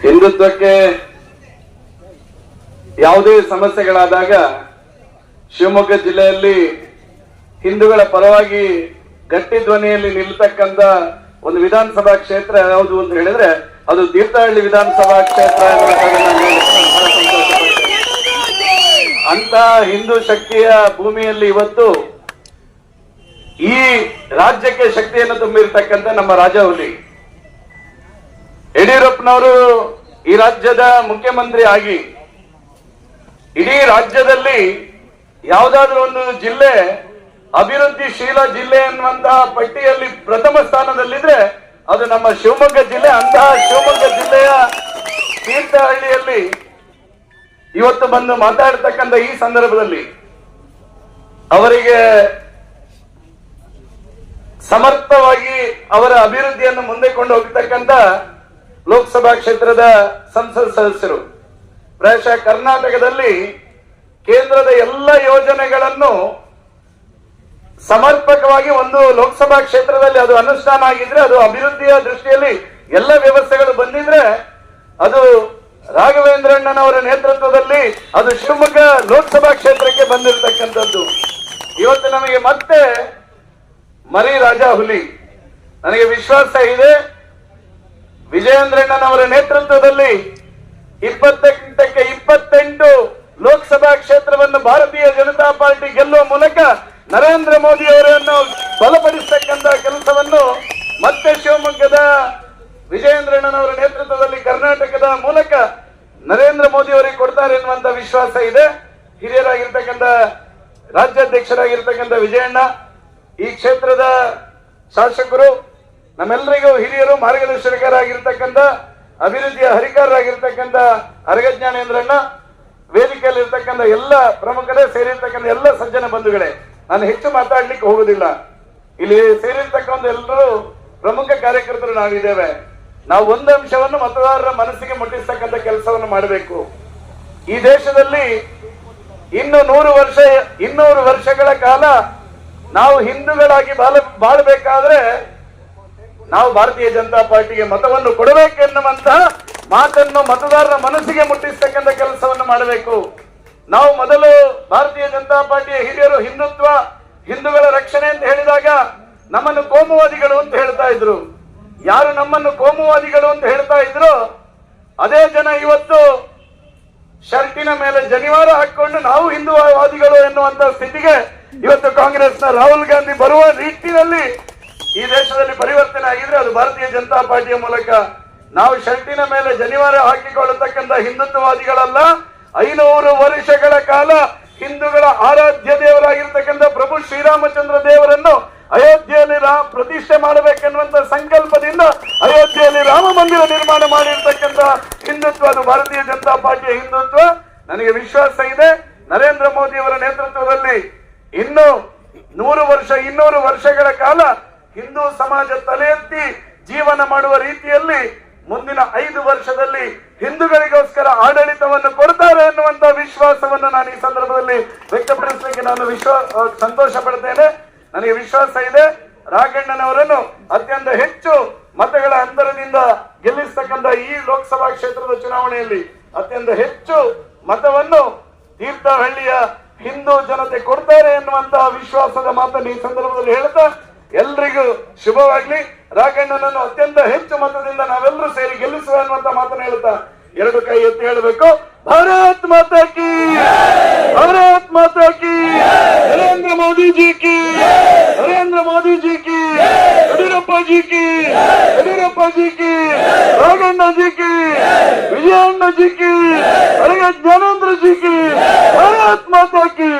ಹಿಂದುತ್ವಕ್ಕೆ ಯಾವುದೇ ಸಮಸ್ಯೆಗಳಾದಾಗ ಶಿವಮೊಗ್ಗ ಜಿಲ್ಲೆಯಲ್ಲಿ ಹಿಂದೂಗಳ ಪರವಾಗಿ ಗಟ್ಟಿ ಧ್ವನಿಯಲ್ಲಿ ನಿಲ್ತಕ್ಕಂತ ಒಂದು ವಿಧಾನಸಭಾ ಕ್ಷೇತ್ರ ಯಾವುದು ಅಂತ ಹೇಳಿದ್ರೆ ಅದು ತೀರ್ಥಹಳ್ಳಿ ವಿಧಾನಸಭಾ ಕ್ಷೇತ್ರ. ಅಂತ ಹಿಂದೂ ಶಕ್ತಿಯ ಭೂಮಿಯಲ್ಲಿ ಇವತ್ತು ಈ ರಾಜ್ಯಕ್ಕೆ ಶಕ್ತಿಯನ್ನು ತುಂಬಿರ್ತಕ್ಕಂಥ ನಮ್ಮ ರಾಜಹುಲಿ ಯಡಿಯೂರಪ್ಪನವರು ಈ ರಾಜ್ಯದ ಮುಖ್ಯಮಂತ್ರಿ ಆಗಿ ಇಡೀ ರಾಜ್ಯದಲ್ಲಿ ಯಾವುದಾದ್ರೂ ಒಂದು ಜಿಲ್ಲೆ, ಅಭಿವೃದ್ಧಿಶೀಲ ಜಿಲ್ಲೆ ಎನ್ನುವಂತಹ ಪಟ್ಟಿಯಲ್ಲಿ ಪ್ರಥಮ ಸ್ಥಾನದಲ್ಲಿದ್ರೆ ಅದು ನಮ್ಮ ಶಿವಮೊಗ್ಗ ಜಿಲ್ಲೆ. ಅಂತಹ ಶಿವಮೊಗ್ಗ ಜಿಲ್ಲೆಯ ತೀರ್ಥಹಳ್ಳಿಯಲ್ಲಿ ಇವತ್ತು ಬಂದು ಮಾತಾಡ್ತಕ್ಕಂಥ ಈ ಸಂದರ್ಭದಲ್ಲಿ ಅವರಿಗೆ ಸಮರ್ಥವಾಗಿ ಅವರ ಅಭಿವೃದ್ಧಿಯನ್ನು ಮುಂದೆ ಕೊಂಡು ಹೋಗ್ತಕ್ಕಂಥ ಲೋಕಸಭಾ ಕ್ಷೇತ್ರದ ಸಂಸತ್ ಸದಸ್ಯರು ಪ್ರಾಯಶಃ ಕರ್ನಾಟಕದಲ್ಲಿ ಕೇಂದ್ರದ ಎಲ್ಲ ಯೋಜನೆಗಳನ್ನು ಸಮರ್ಪಕವಾಗಿ ಒಂದು ಲೋಕಸಭಾ ಕ್ಷೇತ್ರದಲ್ಲಿ ಅದು ಅನುಷ್ಠಾನ ಆಗಿದ್ರೆ ಅದು ಅಭಿವೃದ್ಧಿಯ ದೃಷ್ಟಿಯಲ್ಲಿ ಎಲ್ಲ ವ್ಯವಸ್ಥೆಗಳು ಬಂದಿದ್ರೆ ಅದು ರಾಘವೇಂದ್ರಣ್ಣನವರ ನೇತೃತ್ವದಲ್ಲಿ ಅದು ಶಿವಮೊಗ್ಗ ಲೋಕಸಭಾ ಕ್ಷೇತ್ರಕ್ಕೆ ಬಂದಿರತಕ್ಕಂಥದ್ದು. ಇವತ್ತು ನಮಗೆ ಮತ್ತೆ ಮರಿ ರಾಜಾ ಹುಲಿ ನನಗೆ ವಿಶ್ವಾಸ ಇದೆ. ವಿಜಯೇಂದ್ರಣ್ಣನವರ ನೇತೃತ್ವದಲ್ಲಿ ಇಪ್ಪತ್ತೆಂಟಕ್ಕೆ ಇಪ್ಪತ್ತೆಂಟು ಲೋಕಸಭಾ ಕ್ಷೇತ್ರವನ್ನು ಭಾರತೀಯ ಜನತಾ ಪಾರ್ಟಿ ಗೆಲ್ಲುವ ಮೂಲಕ ನರೇಂದ್ರ ಮೋದಿ ಅವರನ್ನು ಬಲಪಡಿಸತಕ್ಕಂತ ಕೆಲಸವನ್ನು ಮತ್ತೆ ಶಿವಮೊಗ್ಗದ ವಿಜಯೇಂದ್ರಣ್ಣನವರ ನೇತೃತ್ವದಲ್ಲಿ ಕರ್ನಾಟಕದ ಮೂಲಕ ನರೇಂದ್ರ ಮೋದಿ ಅವರಿಗೆ ಕೊಡ್ತಾರೆ ಎನ್ನುವಂತ ವಿಶ್ವಾಸ ಇದೆ. ಹಿರಿಯರಾಗಿರ್ತಕ್ಕಂಥ ರಾಜ್ಯಾಧ್ಯಕ್ಷರಾಗಿರ್ತಕ್ಕಂಥ ವಿಜಯಣ್ಣ, ಈ ಕ್ಷೇತ್ರದ ಶಾಸಕರು ನಮ್ಮೆಲ್ಲರಿಗೂ ಹಿರಿಯರು ಮಾರ್ಗದರ್ಶಕರಾಗಿರ್ತಕ್ಕಂಥ, ಅಭಿವೃದ್ಧಿಯ ಹರಿಕಾರರಾಗಿರ್ತಕ್ಕಂಥ ಅರಗಜ್ಞಾನೇಂದ್ರಣ್ಣ ವೇದಿಕೆಯಲ್ಲಿ ಇರ್ತಕ್ಕಂಥ ಎಲ್ಲ ಪ್ರಮುಖರೇ ಸೇರಿರ್ತಕ್ಕಂಥ ಎಲ್ಲ ಸಜ್ಜನ ಬಂಧುಗಳೇ, ನಾನು ಹೆಚ್ಚು ಮಾತಾಡ್ಲಿಕ್ಕೆ ಹೋಗುದಿಲ್ಲ ಇಲ್ಲಿ ಸೇರಿರ್ತಕ್ಕಂಥ ಎಲ್ಲರೂ ಪ್ರಮುಖ ಕಾರ್ಯಕರ್ತರು ನಾವಿದ್ದೇವೆ. ನಾವು ಒಂದು ಅಂಶವನ್ನು ಮತದಾರರ ಮನಸ್ಸಿಗೆ ಮುಟ್ಟಿಸ್ತಕ್ಕಂಥ ಕೆಲಸವನ್ನು ಮಾಡಬೇಕು. ಈ ದೇಶದಲ್ಲಿ ಇನ್ನು ನೂರು ವರ್ಷ, ಇನ್ನೂರು ವರ್ಷಗಳ ಕಾಲ ನಾವು ಹಿಂದೂಗಳಾಗಿ ಬಾಳ ಬಾಳ್ಬೇಕಾದ್ರೆ ನಾವು ಭಾರತೀಯ ಜನತಾ ಪಾರ್ಟಿಗೆ ಮತವನ್ನು ಕೊಡಬೇಕೆನ್ನುವಂತಹ ಮಾತನ್ನು ಮತದಾರರ ಮನಸ್ಸಿಗೆ ಮುಟ್ಟಿಸ್ತಕ್ಕಂಥ ಕೆಲಸವನ್ನು ಮಾಡಬೇಕು. ನಾವು ಮೊದಲು ಭಾರತೀಯ ಜನತಾ ಪಾರ್ಟಿಯ ಹಿರಿಯರು ಹಿಂದುತ್ವ, ಹಿಂದೂಗಳ ರಕ್ಷಣೆ ಅಂತ ಹೇಳಿದಾಗ ನಮ್ಮನ್ನು ಕೋಮುವಾದಿಗಳು ಅಂತ ಹೇಳ್ತಾ ಇದ್ರು. ಯಾರು ನಮ್ಮನ್ನು ಕೋಮುವಾದಿಗಳು ಅಂತ ಹೇಳ್ತಾ ಇದ್ರು, ಅದೇ ಜನ ಇವತ್ತು ಶರ್ಟಿನ ಮೇಲೆ ಜನಿವಾರ ಹಾಕೊಂಡು ನಾವು ಹಿಂದೂವಾದಿಗಳು ಎನ್ನುವಂತ ಸ್ಥಿತಿಗೆ ಇವತ್ತು ಕಾಂಗ್ರೆಸ್ನ ರಾಹುಲ್ ಗಾಂಧಿ ಬರುವ ಪರಿವರ್ತನೆ ಆಗಿದ್ರೆ ಅದು ಭಾರತೀಯ ಜನತಾ ಪಾರ್ಟಿಯ ಮೂಲಕ. ನಾವು ಶರ್ಟಿನ ಮೇಲೆ ಜನಿವಾರ ಹಾಕಿಕೊಳ್ಳತಕ್ಕಂಥ ಹಿಂದುತ್ವವಾದಿಗಳಲ್ಲ, ಐನೂರು ವರ್ಷಗಳ ಕಾಲ ಹಿಂದೂಗಳ ಆರಾಧ್ಯ ದೇವರಾಗಿರ್ತಕ್ಕಂಥ ಪ್ರಭು ಶ್ರೀರಾಮಚಂದ್ರ ದೇವರನ್ನು ಅಯೋಧ್ಯೆಯಲ್ಲಿ ಪ್ರತಿಷ್ಠೆ ಮಾಡಬೇಕೆನ್ನುವಂತ ಸಂಕಲ್ಪದಿಂದ ಅಯೋಧ್ಯೆಯಲ್ಲಿ ರಾಮ ಮಂದಿರ ನಿರ್ಮಾಣ ಮಾಡಿರ್ತಕ್ಕಂಥ ಹಿಂದುತ್ವ, ಅದು ಭಾರತೀಯ ಜನತಾ ಪಾರ್ಟಿಯ ಹಿಂದುತ್ವ. ನನಗೆ ವಿಶ್ವಾಸ ಇದೆ, ನರೇಂದ್ರ ಮೋದಿ ಅವರ ನೇತೃತ್ವದಲ್ಲಿ ಇನ್ನು ನೂರು ವರ್ಷ, ಇನ್ನೂರು ವರ್ಷಗಳ ಕಾಲ ಹಿಂದೂ ಸಮಾಜ ತಲೆ ಎತ್ತಿ ಜೀವನ ಮಾಡುವ ರೀತಿಯಲ್ಲಿ ಮುಂದಿನ ಐದು ವರ್ಷದಲ್ಲಿ ಹಿಂದೂಗಳಿಗೋಸ್ಕರ ಆಡಳಿತವನ್ನು ಕೊಡ್ತಾರೆ ಅನ್ನುವಂತ ವಿಶ್ವಾಸವನ್ನು ನಾನು ಈ ಸಂದರ್ಭದಲ್ಲಿ ವ್ಯಕ್ತಪಡಿಸಲಿಕ್ಕೆ ನಾನು ವಿಶ್ವಾಸ ಸಂತೋಷ ಪಡ್ತೇನೆ. ನನಗೆ ವಿಶ್ವಾಸ ಇದೆ. ರಾಘಣ್ಣನವರನ್ನು ಅತ್ಯಂತ ಹೆಚ್ಚು ಮತಗಳ ಅಂತರದಿಂದ ಗೆಲ್ಲಿಸ್ತಕ್ಕಂಥ ಈ ಲೋಕಸಭಾ ಕ್ಷೇತ್ರದ ಚುನಾವಣೆಯಲ್ಲಿ ಅತ್ಯಂತ ಹೆಚ್ಚು ಮತವನ್ನು ತೀರ್ಥಹಳ್ಳಿಯ ಹಿಂದೂ ಜನತೆ ಕೊಡ್ತಾರೆ ಎನ್ನುವಂತಹ ವಿಶ್ವಾಸದ ಮಾತನ್ನು ಈ ಸಂದರ್ಭದಲ್ಲಿ ಹೇಳ್ತಾ ಎಲ್ರಿಗೂ ಶುಭವಾಗ್ಲಿ ರಾಘಣ್ಣನನ್ನು ಅತ್ಯಂತ ಹೆಚ್ಚು ಮತದಿಂದ ನಾವೆಲ್ಲರೂ ಸೇರಿ ಗೆಲ್ಲಿಸುವ ಅನ್ನುವಂತ ಮಾತನ್ನು ಹೇಳುತ್ತಾ ಎರಡು ಕೈ ಎತ್ತಿ ಹೇಳಬೇಕು ಭಾರತ್ ಮಾತಾ ಕಿ ಭಾರತ್ ಮಾತಾ ಕಿ ನರೇಂದ್ರ ಮೋದಿ ಜಿ ಕಿ ನರೇಂದ್ರ ಮೋದಿ ಜಿ ಕಿ ಯಡಿಯೂರಪ್ಪ ಜಿ ಕಿ ಯಡಿಯೂರಪ್ಪ ಜಿ ಕಿ ರಾಘಣ್ಣ ಜಿ ಕಿ ವಿಜಯಣ್ಣ ಜಿ ಕಿ ಜ್ಞಾನೇಂದ್ರ ಜಿ ಕಿ ಭಾರತ್ ಮಾತಾ ಕಿ